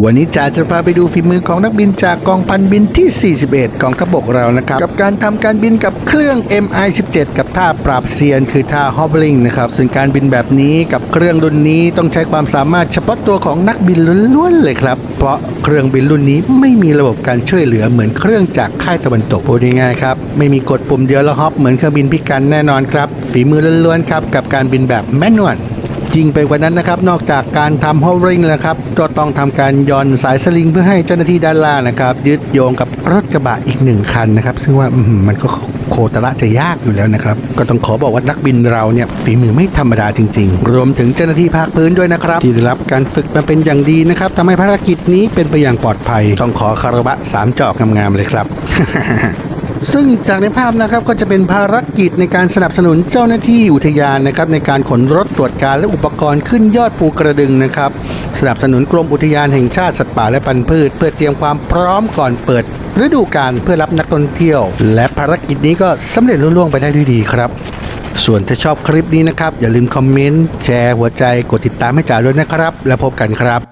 วันนี้จ่าจะพาไปดูฝีมือของนักบินจากกองพันบินที่ 41 กองทัพบกเรานะครับ กับการทำการบินกับเครื่อง MI17 กับท่าปราบเซียน คือท่า hovering นะครับ ซึ่งการบินแบบนี้กับเครื่องรุ่นนี้ต้องใช้ความสามารถเฉพาะตัวของนักบินล้วนๆเลยครับ เพราะเครื่องบินรุ่นนี้ไม่มีระบบการช่วยเหลือเหมือนเครื่องจากค่ายตะวันตกพูดง่ายๆครับ ไม่มีกดปุ่มเดียวแล้วฮอปเหมือนเครื่องบินพิการแน่นอนครับ ฝีมือล้วนๆครับกับการบินแบบแมนนวล จริงไปกว่านั้นนะครับ นอกจากการทำ hovering แล้วครับก็ต้องทำการย่อนสายสลิงเพื่อให้เจ้าหน้าที่ด้านล่างนะครับยึดโยงกับรถกระบะอีกหนึ่งคันนะครับ ซึ่งว่ามันก็โคตระจะยากอยู่แล้วนะครับ ก็ต้องขอบอกว่านักบินเราเนี่ยฝีมือไม่ธรรมดาจริง ๆ รวมถึงเจ้าหน้าที่ภาคพื้นด้วยนะครับ ที่ได้รับการฝึกมาเป็นอย่างดีนะครับทำให้ภารกิจนี้เป็นไปอย่างปลอดภัย ต้องขอคารวะสามจอกงามๆเลยครับ ซึ่งจากในภาพนะครับก็จะเป็นภารกิจในการสนับสนุนเจ้าหน้าที่อุทยานนะครับในการขนรถตรวจการและอุปกรณ์ขึ้นยอดภูกระดึงนะครับ สนับสนุนกรมอุทยานแห่งชาติสัตว์ป่าและพันธุ์พืช เพื่อเตรียมความพร้อมก่อนเปิด ฤดูกาลเพื่อรับนักท่องเที่ยว และภารกิจนี้ก็สำเร็จรุ่ล่วงไปได้ด้วยดีครับ ส่วนถ้าชอบคลิปนี้นะครับอย่าลืมคอมเมนต์แชร์หัวใจกดติดตามให้จ๋าด้วยนะครับ แล้วพบกันครับ